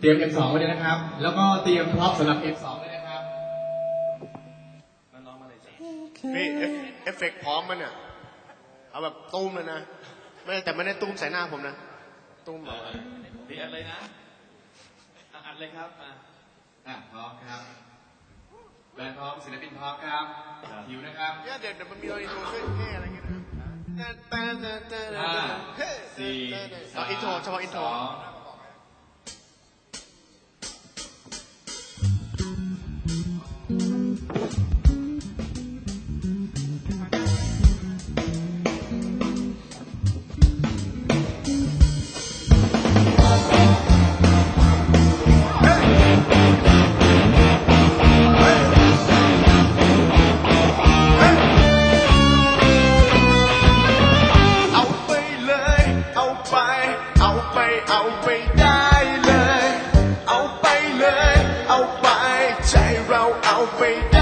เตรียม M2 ไว้ด้วยนะครับ แล้วก็เตรียมพร็อพสำหรับ M2 ด้วยนะครับน้องๆมาเลยจ้ะพี่เอฟเอฟเฟกต์พร้อมมันเนี่ยเอาแบบตุ้มเลยนะไม่แต่ไม่ได้ตุ้มใส่หน้าผมนะตุ้มแบบพี่อัดเลยนะอะอัดเลยครับอะอะพร้อมครับแบรนด์พร้อมศิลปินพร้อมครับหิวนะครับเนี่ยเดี๋ยวเดี๋ยวมันมีเราอินโทรช่วยเท่อะไรเงี้ยนะห้าเฮ้สี่เอาอินโทรเฉพาะอินโทรสอง เร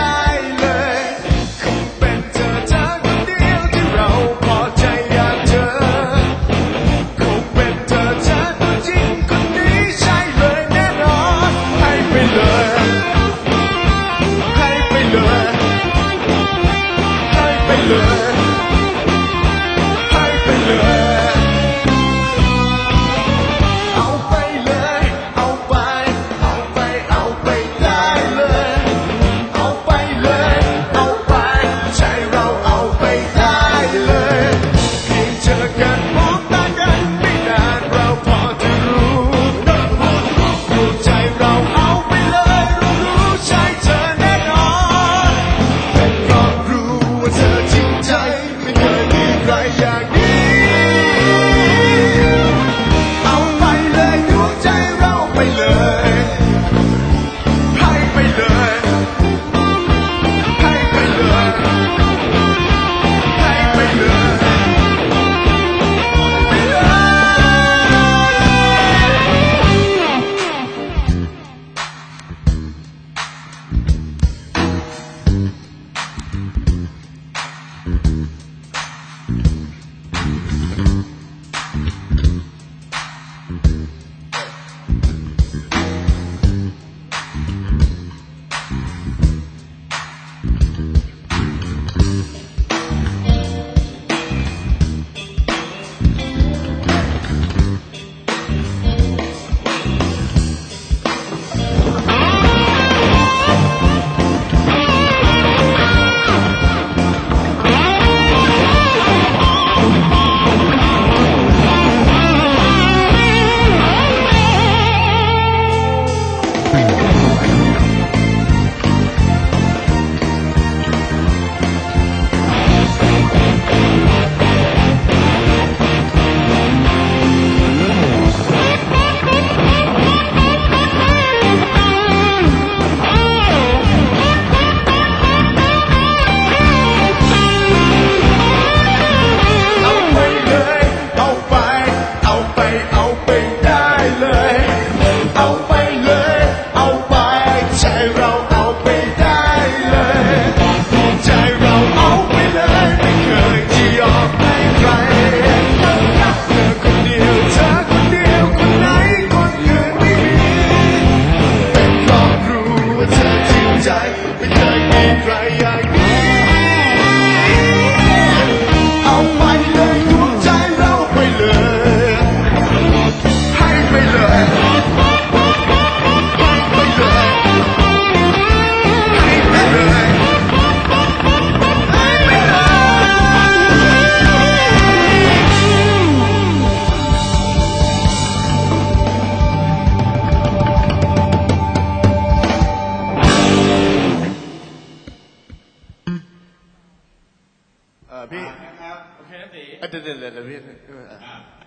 เออพี่นะครับโอเคนะตีเอ้ยเดี๋ยวเดี๋ยวเดี๋ยวเดี๋ยวพี่เออ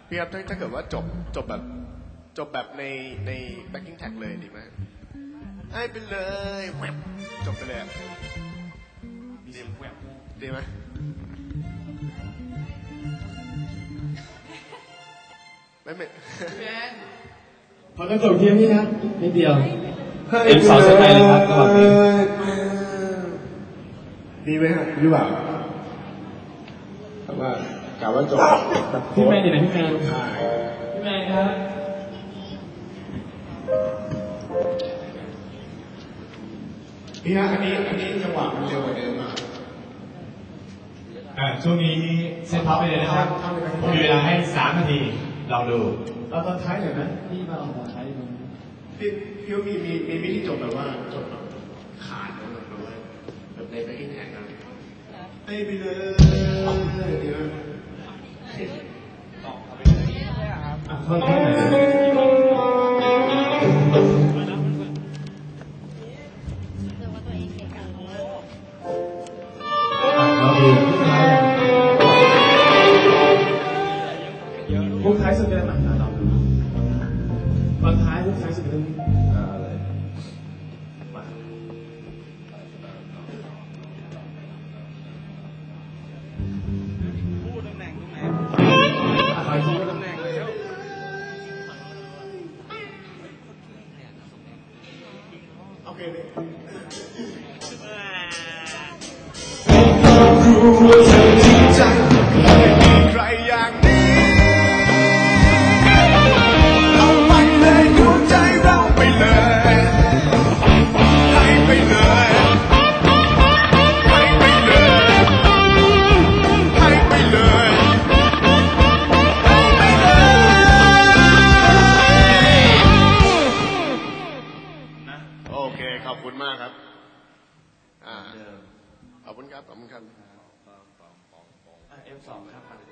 พี่ครับถ้าถ้าเกิดว่าจบจบแบบจบแบบในใน backing tag เลยดีไหมให้ไปเลยแวบจบไปเลยอะมีเสียงแหวกดีไหมไม่ไม่พี่แอนพอกระจกเทียมนี่นะนิดเดียวเอ็มสองเซตไปเลยครับระหว่างเพลงดีไหมฮะหรือเปล่า แต่ว่ากล่าวว่าจบพี่แมนอยู่ไหนพี่แมนพี่แมนครับพี่ฮะอันนี้อันนี้จังหวะมันเร็วกว่าเดิมมากช่วงนี้เซตพับไปเลยนะครับครัมีเวลาให้ 3 นาทีลองดูเราตอนท้ายหน่อยนะนี่มาลอาหัวใช้ดูพี่พี่มีมีมีวิธีจบแบบว่าจบแบบขาดแบบว่าแบบในแบ็กอินแทนอะ ปไปเลยเดี๋ยวอะค่อนข้างไหนอย เอบคุณมากครับ อ่าขอบคุณครับขอบคุณครับ F2 ครับ